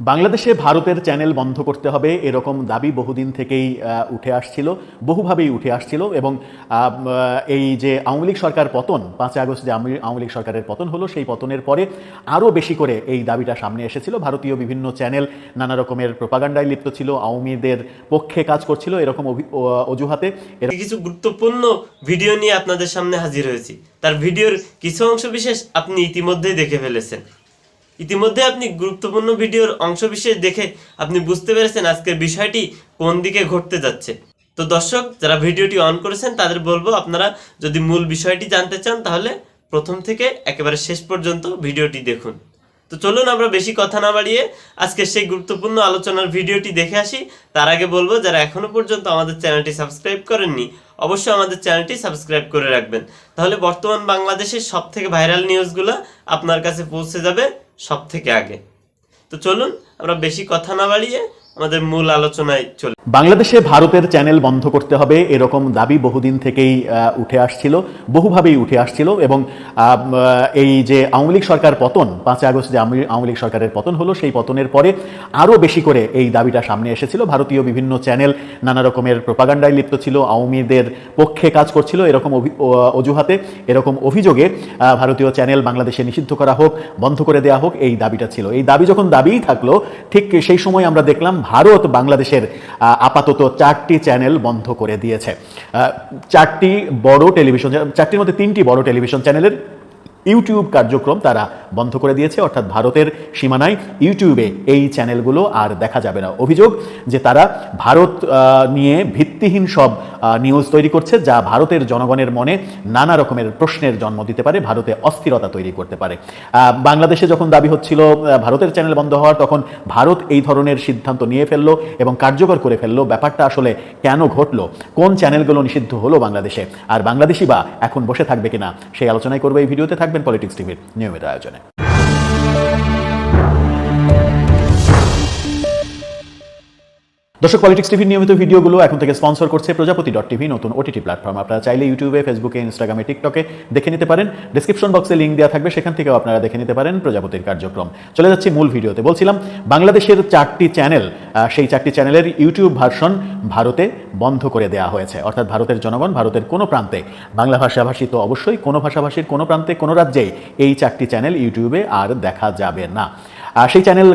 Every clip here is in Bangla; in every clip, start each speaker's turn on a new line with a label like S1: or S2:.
S1: বাংলাদেশে ভারতের চ্যানেল বন্ধ করতে হবে এরকম দাবি বহুদিন থেকেই উঠে আসছিল, বহুভাবেই উঠে আসছিল এবং এই যে আওয়ামী লীগ সরকার পতন, পাঁচই আগস্ট যে আওয়ামী লীগ সরকারের পতন হলো, সেই পতনের পরে আরও বেশি করে এই দাবিটা সামনে এসেছিল। ভারতীয় বিভিন্ন চ্যানেল নানা রকমের প্রপাগান্ডায় লিপ্ত ছিল, আওয়ামীদের পক্ষে কাজ করছিল এরকম অজুহাতে।
S2: কিছু গুরুত্বপূর্ণ ভিডিও নিয়ে আপনাদের সামনে হাজির হয়েছি। তার ভিডিওর কিছু অংশ বিশেষ আপনি ইতিমধ্যেই দেখে ফেলেছেন। ইতিমধ্যে আপনি গুরুত্বপূর্ণ ভিডিওর অংশ বিশেষ দেখে আপনি বুঝতে পেরেছেন আজকের বিষয়টি কোন দিকে ঘটতে যাচ্ছে। তো দর্শক, যারা ভিডিওটি অন করেছেন, তাদের বলব আপনারা যদি মূল বিষয়টি জানতে চান, তাহলে প্রথম থেকে একেবারে শেষ পর্যন্ত ভিডিওটি দেখুন। তো চলুন আমরা বেশি কথা না বাড়িয়ে আজকে সেই গুরুত্বপূর্ণ আলোচনার ভিডিওটি দেখে আসি। তার আগে বলব, যারা এখনও পর্যন্ত আমাদের চ্যানেলটি সাবস্ক্রাইব করেননি, অবশ্যই আমাদের চ্যানেলটি সাবস্ক্রাইব করে রাখবেন। তাহলে বর্তমান বাংলাদেশের সব থেকে ভাইরাল নিউজগুলো আপনার কাছে পৌঁছে যাবে। সব থেকে আগে। তো চলুন আমরা বেশি কথা না বাড়িয়ে আমাদের মূল আলোচনায় চলি
S1: বাংলাদেশে ভারতের চ্যানেল বন্ধ করতে হবে এরকম দাবি বহুদিন থেকেই উঠে আসছিল, বহুভাবেই উঠে আসছিল এবং এই যে আওয়ামী লীগ সরকার পতন, পাঁচই আগস্ট যে আওয়ামী লীগ সরকারের পতন হলো, সেই পতনের পরে আরও বেশি করে এই দাবিটা সামনে এসেছিল। ভারতীয় বিভিন্ন চ্যানেল নানা রকমের প্রপাগান্ডায় লিপ্ত ছিল, আওয়ামীদের পক্ষে কাজ করছিল এরকম অজুহাতে, এরকম অভিযোগে ভারতীয় চ্যানেল বাংলাদেশে নিষিদ্ধ করা হোক, বন্ধ করে দেওয়া হোক, এই দাবিটা ছিল। এই দাবি যখন দাবিই থাকল, ঠিক সেই সময় আমরা দেখলাম ভারত বাংলাদেশের আপাতত চারটি চ্যানেল বন্ধ করে দিয়েছে। চারটি বড় টেলিভিশন চারটির মধ্যে তিনটি বড় টেলিভিশন চ্যানেলের ইউটিউব কার্যক্রম তারা বন্ধ করে দিয়েছে, অর্থাৎ ভারতের সীমানায় ইউটিউবে এই চ্যানেলগুলো আর দেখা যাবে না। অভিযোগ যে তারা ভারত নিয়ে ভিত্তিহীন সব নিউজ তৈরি করছে, যা ভারতের জনগণের মনে নানা রকমের প্রশ্নের জন্ম দিতে পারে, ভারতে অস্থিরতা তৈরি করতে পারে। বাংলাদেশে যখন দাবি হচ্ছিল ভারতের চ্যানেল বন্ধ হওয়ার, তখন ভারত এই ধরনের সিদ্ধান্ত নিয়ে ফেলল এবং কার্যকর করে ফেলল। ব্যাপারটা আসলে কেন ঘটলো? কোন চ্যানেলগুলো নিষিদ্ধ হলো বাংলাদেশে? আর বাংলাদেশি বা এখন বসে থাকবে কিনা, সেই আলোচনায় করবে এই ভিডিওতে। থাকবেন পলিটিক্স টিভির নিয়মিত আয়োজনে দর্শক পলিটিক্স টিভির নিয়মিত ভিডিওগুলো এখন থেকে স্পন্সর করছে প্রজাপতি ডট টিভি নতুন ওটিটি প্ল্যাটফর্ম আপনারা চাইলে ইউটিউবে ফেসবুকে ইনস্টাগ্রামে টিকটকে দেখে নিতে পারেন। ডিসক্রিপশন বক্সে লিঙ্ক দেওয়া থাকবে, সেখান থেকেও আপনারা দেখে নিতে পারেন প্রজাপতির কার্যক্রম। চলে যাচ্ছি মূল ভিডিওতে। বলছিলাম, বাংলাদেশের চারটি চ্যানেল সেই চারটি চ্যানেলের ইউটিউব ভার্সন ভারতে বন্ধ করে দেওয়া হয়েছে। অর্থাৎ ভারতের জনগণ, ভারতের কোনো প্রান্তে। বাংলা ভাষাভাষী তো অবশ্যই, কোনো ভাষাভাষীর কোনো প্রান্তে, কোনো রাজ্যেই এই চারটি চ্যানেল ইউটিউবে আর দেখা যাবে না। সেই চ্যানেল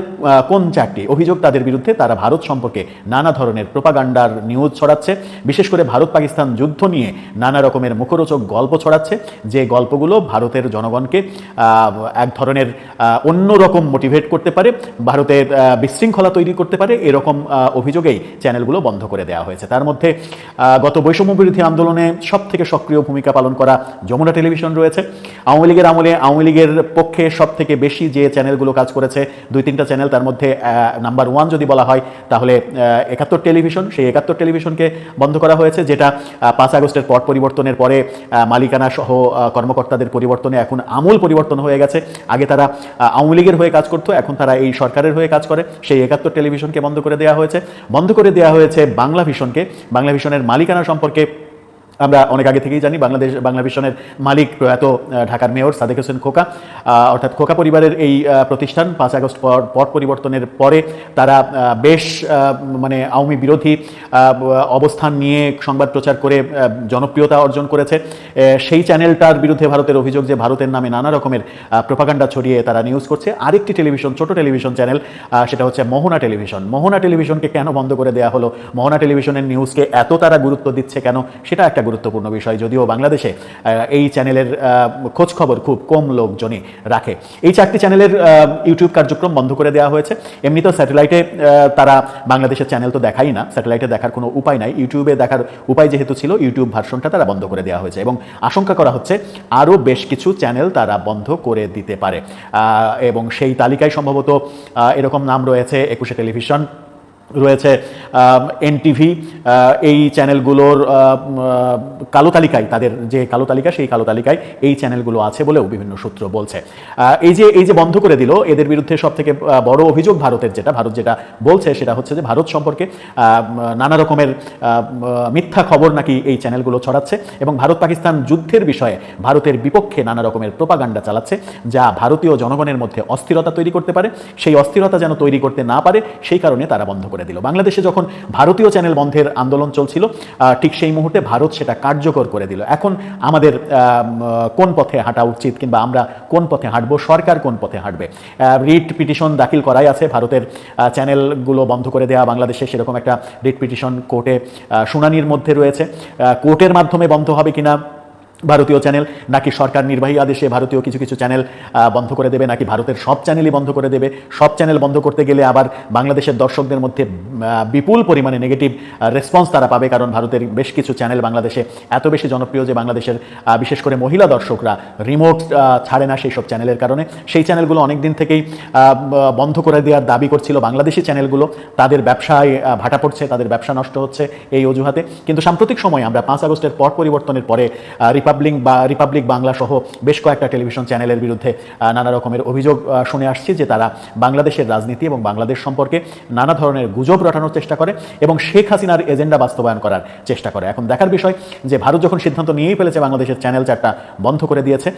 S1: কোন চারটি? অভিযোগ তাদের বিরুদ্ধে তারা ভারত সম্পর্কে নানা ধরনের প্রোপাগান্ডার নিউজ ছড়াচ্ছে। বিশেষ করে ভারত পাকিস্তান যুদ্ধ নিয়ে নানা রকমের মুখরোচক গল্প ছড়াচ্ছে। যে গল্পগুলো ভারতের জনগণকে এক ধরনের আহ, অন্যরকম মোটিভেট করতে পারে ভারতের বিশৃঙ্খলা তৈরি করতে পারে এরকম অভিযোগেই চ্যানেলগুলো বন্ধ করে দেওয়া হয়েছে। তার মধ্যে গত বৈষম্য বিরোধী আন্দোলনে সব থেকে সক্রিয় ভূমিকা পালন করা যমুনা টেলিভিশন রয়েছে। আওয়ামী লীগের আমলে আওয়ামী লীগের পক্ষে সব থেকে বেশি যে চ্যানেলগুলো কাজ করেছে দুই তিনটা চ্যানেল তার মধ্যে নাম্বার ওয়ান যদি বলা হয়, তাহলে একাত্তর টেলিভিশন, সেই একাত্তর টেলিভিশনকে বন্ধ করা হয়েছে, যেটা পাঁচ আগস্টের পট পরিবর্তনের পরে মালিকানা সহ কর্মকর্তাদের পরিবর্তনে এখন আমূল পরিবর্তন হয়ে গেছে। আগে তারা আওয়ামী লীগের হয়ে কাজ করতো, এখন তারা এই সরকারের হয়ে কাজ করে। সেই একাত্তর টেলিভিশনকে বন্ধ করে দেওয়া হয়েছে। বন্ধ করে দেওয়া হয়েছে বাংলা ভিশনকে। বাংলা ভিশনের মালিকানা সম্পর্কে আমরা অনেক আগে থেকেই জানি বাংলাদেশ, বাংলা ভিশনের মালিক প্রয়াত ঢাকার মেয়র সাদেক হোসেন খোকা। অর্থাৎ খোকা পরিবারের এই প্রতিষ্ঠান পাঁচ আগস্ট পর পরিবর্তনের পরে তারা বেশ মানে আওয়ামী বিরোধী অবস্থান নিয়ে সংবাদ প্রচার করে জনপ্রিয়তা অর্জন করেছে। সেই চ্যানেলটার বিরুদ্ধে ভারতের অভিযোগ যে ভারতের নামে নানা রকমের প্রোপাগান্ডা ছড়িয়ে তারা নিউজ করছে। আরেকটি টেলিভিশন, ছোট টেলিভিশন চ্যানেল সেটা হচ্ছে মোহনা টেলিভিশন। মোহনা টেলিভিশনকে কেন বন্ধ করে দেওয়া হলো? মোহনা টেলিভিশনের নিউজকে এত তারা গুরুত্ব দিচ্ছে কেন? সেটা একটা গুরুত্বপূর্ণ বিষয়, যদিও বাংলাদেশে এই চ্যানেলের খোঁজ খবর খুব কম লোকজনই রাখে। এই চারটি চ্যানেলের ইউটিউব কার্যক্রম বন্ধ করে দেওয়া হয়েছে। এমনিতেও স্যাটেলাইটে তারা বাংলাদেশের চ্যানেল তো দেখাই না, স্যাটেলাইটে দেখার কোনো উপায় নাই। ইউটিউবে দেখার উপায় যেহেতু ছিল, ইউটিউব ভার্সনটা তারা বন্ধ করে দেওয়া হয়েছে এবং আশঙ্কা করা হচ্ছে আরও বেশ কিছু চ্যানেল তারা বন্ধ করে দিতে পারে। এবং সেই তালিকায় সম্ভবত এরকম নাম রয়েছে একুশে টেলিভিশন রয়েছে এনটিভি এই চ্যানেলগুলোর কালো তালিকায়, তাদের যে কালো তালিকা, সেই কালো তালিকায় এই চ্যানেলগুলো আছে বলেও বিভিন্ন সূত্র বলছে। এই যে এই যে বন্ধ করে দিল, এদের বিরুদ্ধে সব থেকে বড় অভিযোগ ভারতের যেটা, ভারত যেটা বলছে সেটা হচ্ছে যে ভারত সম্পর্কে নানা রকমের মিথ্যা খবর নাকি এই চ্যানেলগুলো ছড়াচ্ছে এবং ভারত পাকিস্তান যুদ্ধের বিষয়ে ভারতের বিপক্ষে নানা রকমের প্রোপাগান্ডা চালাচ্ছে, যা ভারতীয় জনগণের মধ্যে অস্থিরতা তৈরি করতে পারে। সেই অস্থিরতা যেন তৈরি করতে না পারে, সেই কারণে তারা বন্ধ করে দিল। বাংলাদেশে যখন ভারতীয় চ্যানেল বন্ধের আন্দোলন চলছিল ঠিক সেই মুহূর্তে ভারত সেটা কার্যকর করে দিল। এখন আমাদের কোন পথে হাঁটা উচিত কিংবা আমরা কোন পথে হাঁটবো, সরকার কোন পথে হাঁটবে? রিট পিটিশন দাখিল করাই আছে ভারতের চ্যানেলগুলো বন্ধ করে দেওয়া বাংলাদেশে, সেরকম একটা রিট পিটিশন কোর্টে শুনানির মধ্যে রয়েছে। কোর্টের মাধ্যমে বন্ধ হবে কিনা ভারতীয় চ্যানেল, নাকি সরকার নির্বাহী আদেশে ভারতীয় কিছু কিছু চ্যানেল বন্ধ করে দেবে, নাকি ভারতের সব চ্যানেলই বন্ধ করে দেবে? সব চ্যানেল বন্ধ করতে গেলে আবার বাংলাদেশের দর্শকদের মধ্যে বিপুল পরিমাণে নেগেটিভ রেসপন্স তারা পাবে, কারণ ভারতের বেশ কিছু চ্যানেল বাংলাদেশে এত বেশি জনপ্রিয় যে বাংলাদেশের বিশেষ করে মহিলা দর্শকরা রিমোট ছাড়ে না সেই সব চ্যানেলের কারণে। সেই চ্যানেলগুলো অনেক দিন থেকেই বন্ধ করে দেওয়ার দাবি করছিল বাংলাদেশি চ্যানেলগুলো। তাদের ব্যবসায় ভাটা পড়ছে, তাদের ব্যবসা নষ্ট হচ্ছে এই অজুহাতে। কিন্তু সাম্প্রতিক সময়ে আমরা পাঁচ আগস্টের পর পরিবর্তনের পরে রিপাবলিক বা রিপাবলিক বাংলা সহ বেশ কয়েকটা টেলিভিশন চ্যানেলের বিরুদ্ধে নানা রকমের অভিযোগ শুনে আসছি যে তারা বাংলাদেশের রাজনীতি এবং বাংলাদেশ সম্পর্কে নানা ধরনের গুজব রটানোর চেষ্টা করে এবং শেখ হাসিনার এজেন্ডা বাস্তবায়ন করার চেষ্টা করে। এখন দেখার বিষয় যে ভারত যখন সিদ্ধান্ত নিয়েই ফেলেছে বাংলাদেশের চ্যানেল চারটা বন্ধ করে দিয়েছে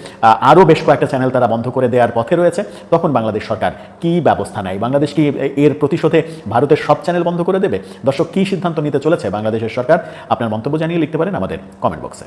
S1: আরও বেশ কয়েকটা চ্যানেল তারা বন্ধ করে দেওয়ার পথে রয়েছে, তখন বাংলাদেশ সরকার কি ব্যবস্থা নেয়? বাংলাদেশ কি এর প্রতিশোধে ভারতের সব চ্যানেল বন্ধ করে দেবে? দর্শক, কি সিদ্ধান্ত নিতে চলেছে বাংলাদেশের সরকার? আপনার মন্তব্য জানিয়ে লিখতে পারেন আমাদের কমেন্ট বক্সে